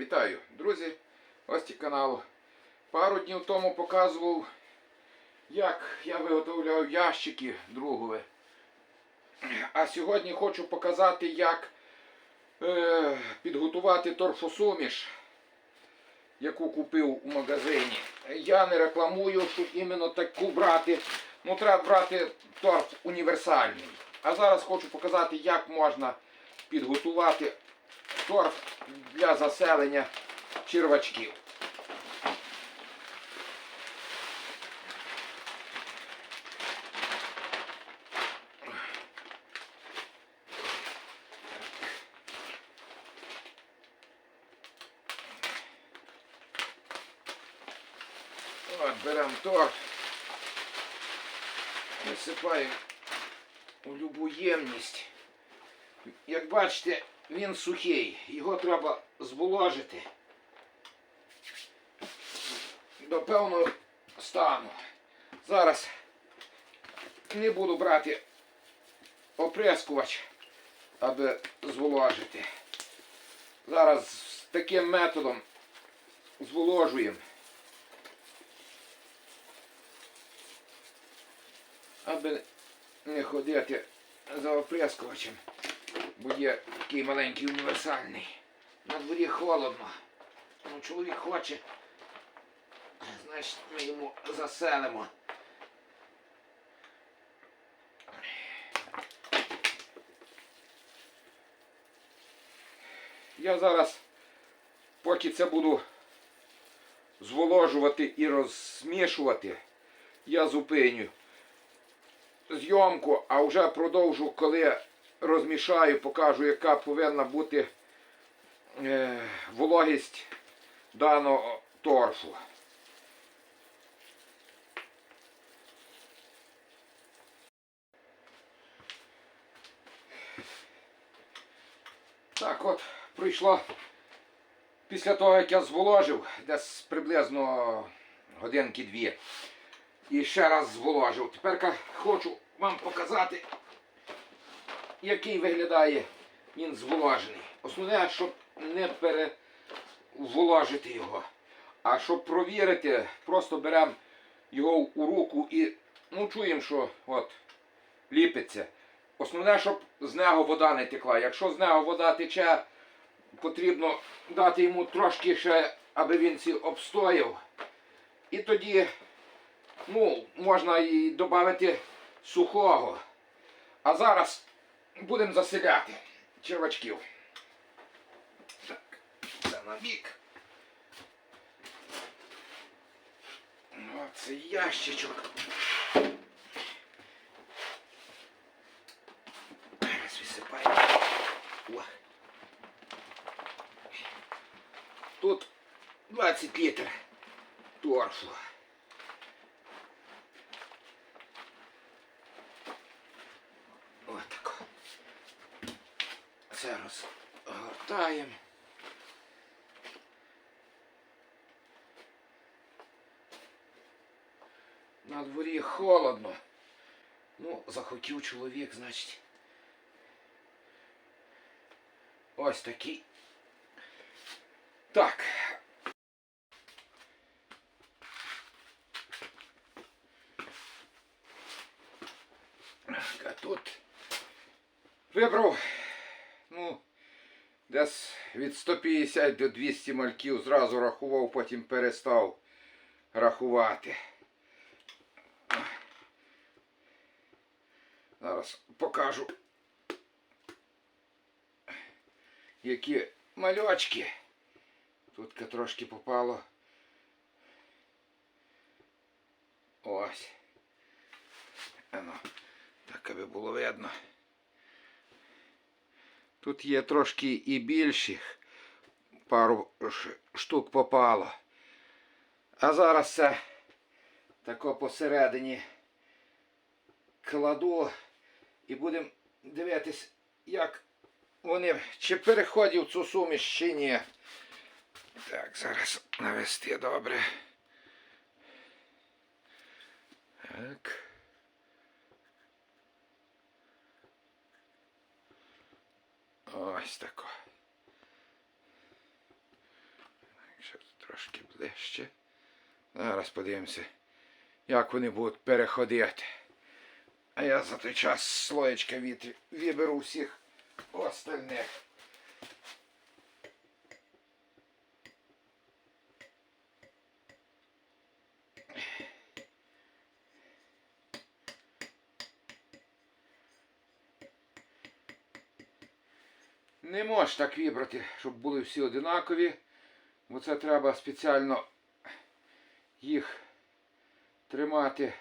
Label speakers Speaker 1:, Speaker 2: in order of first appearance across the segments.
Speaker 1: Вітаю, друзі, гості каналу. Пару днів тому показував, як я виготовляв ящики другові. А сьогодні хочу показати, як е, підготувати торфосуміш, яку купив у магазині. Я не рекламую, що іменно таку брати. Ну, треба брати торф універсальний. А зараз хочу показати, як можна підготувати торф для заселення червачків. От, беремо торф, висипаємо у любу ємність. Як бачите, він сухий, його треба зволожити до певного стану. Зараз не буду брати оприскувач, аби зволожити. Зараз таким методом зволожуємо. Аби не ходити за оприскувачем бо є такий маленький універсальний. На дворі холодно. Ну, чоловік хоче, значить ми йому заселимо. Я зараз, поки це буду зволожувати і розсмішувати, я зупиню зйомку, а вже продовжу, коли розмішаю, покажу, яка повинна бути е, вологість даного торфу. Так от, пройшло після того, як я зволожив, десь приблизно годинки-дві. І ще раз зволожив. Тепер хочу вам показати, який виглядає він зволожений. Основне, щоб не переволожити його. А щоб провірити, просто беремо його у руку і ну, чуємо, що от, ліпиться. Основне, щоб з нього вода не текла. Якщо з нього вода тече, потрібно дати йому трошки ще, аби він ці обстояв. І тоді ну, можна і додати сухого. А зараз будемо заселяти червачків. Так, це на бік. Оце ящичок. Зараз висипаємо. Тут 20 літрів торфу. Це розгортаємо. На дворі холодно. Ну, захотів чоловік, значить. Ось такий. Так. А тут вибрав, ну, Десь від 150 до 200 мальків зразу рахував, потім перестав рахувати. Зараз покажу, які мальочки. Тут трошки попало. Ось. Ано, так аби було видно. Тут є трошки і більших, пару штук попало. А зараз це тако посередині кладу і будемо дивитись, як вони чи переходять в цю суміш, чи ні. Так, зараз навести добре. Так. Ось тако. трошки ближче. Зараз подивимося, як вони будуть переходити. А я за той час слоєчка від... виберу всіх остальних. Не можеш так вибрати, щоб були всі одинакові, бо це треба спеціально їх тримати.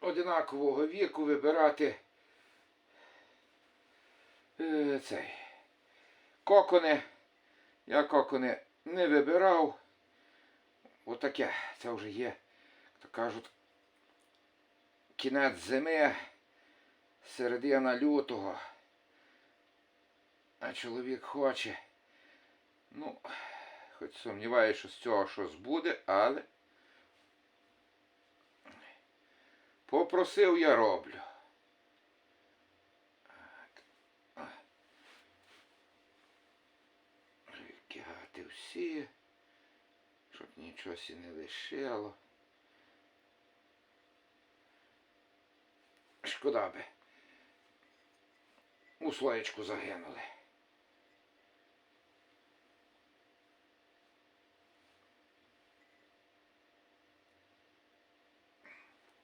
Speaker 1: Одинакового віку, вибирати. Е, цей. Кокони. Я кокони не вибирав. Отаке, це вже є, як то кажуть, кінець зими середина лютого. А чоловік хоче. Ну, хоч сумніваюся, що з цього щось буде, але попросив я роблю. Викигати всі, щоб нічого сі не лишило. Шкода би. У слоєчку загинули.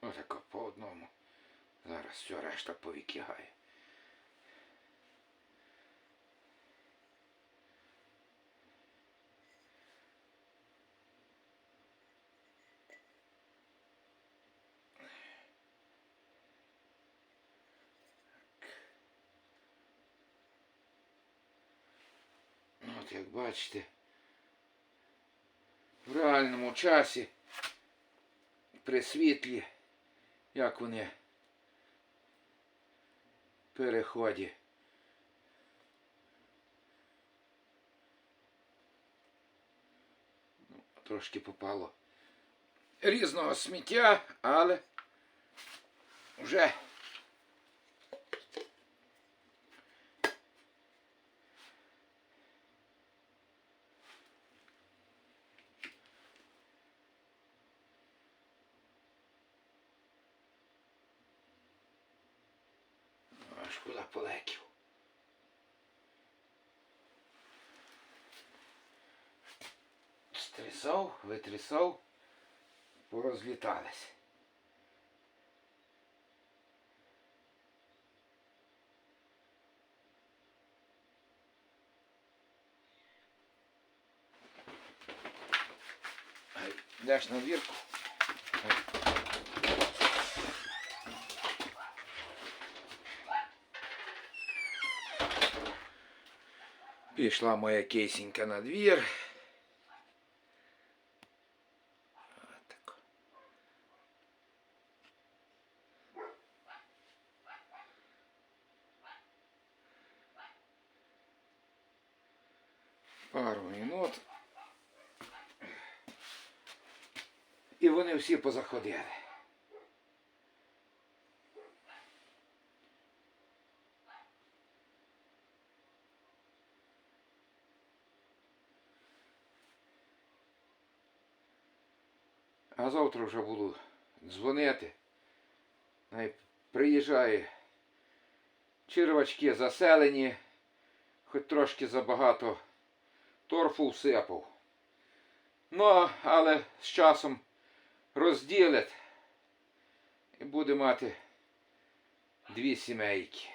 Speaker 1: Отако по одному. Зараз все решта повикигає. Ну, Як бачите, в реальному часі при світлі, як вони в переході. Ну, Трошки попало різного сміття, але вже куди полетів. Стрісав, витрісав, порозлітались. Ай, на двірку. Пішла моя кейсінька на двір. Пару минут. І вони всі позаходили. А завтра вже буду дзвонити. Приїжджає червачки заселені, хоч трошки забагато торфу всипав. Ну, але з часом розділять і буде мати дві сімейки.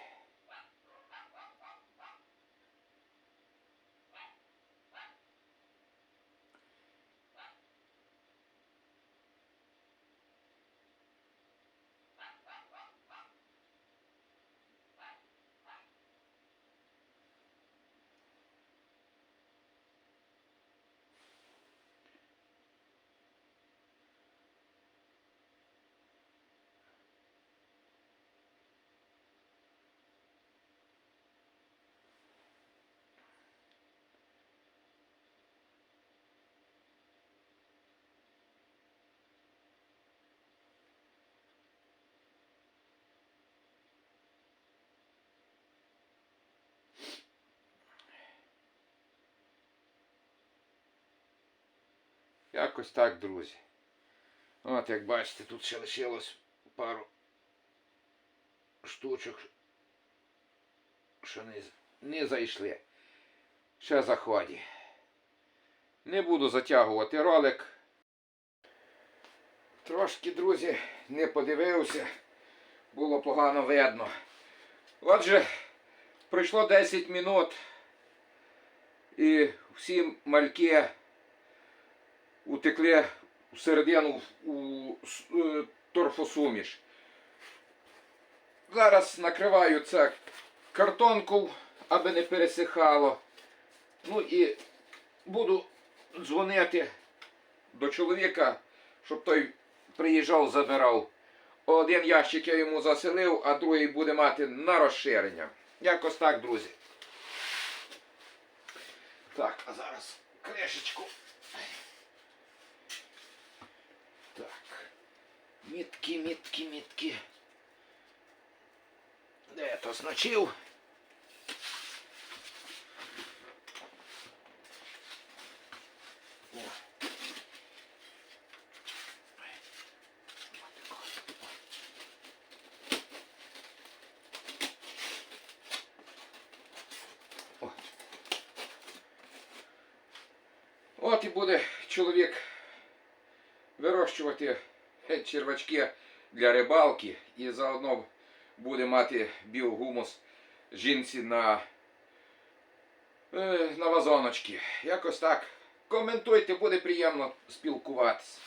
Speaker 1: Якось так, друзі. От, як бачите, тут ще лишилось пару штучок, що не, не зайшли. Ще заході. Не буду затягувати ролик. Трошки, друзі, не подивився. Було погано видно. Отже, пройшло 10 минут. І всі мальки утекли всередину у е, торфосуміш. Зараз накриваю це картонку, аби не пересихало. Ну і буду дзвонити до чоловіка, щоб той приїжджав, забирав. Один ящик я йому заселив, а другий буде мати на розширення. Якось так, друзі. Так, а зараз кришечку. Так. Мітки, мітки, мітки. Де я то значив? От і буде чоловік вирощувати червачки для рибалки і заодно буде мати біогумус жінці на, е, на вазоночки. Якось так. Коментуйте, буде приємно спілкуватися.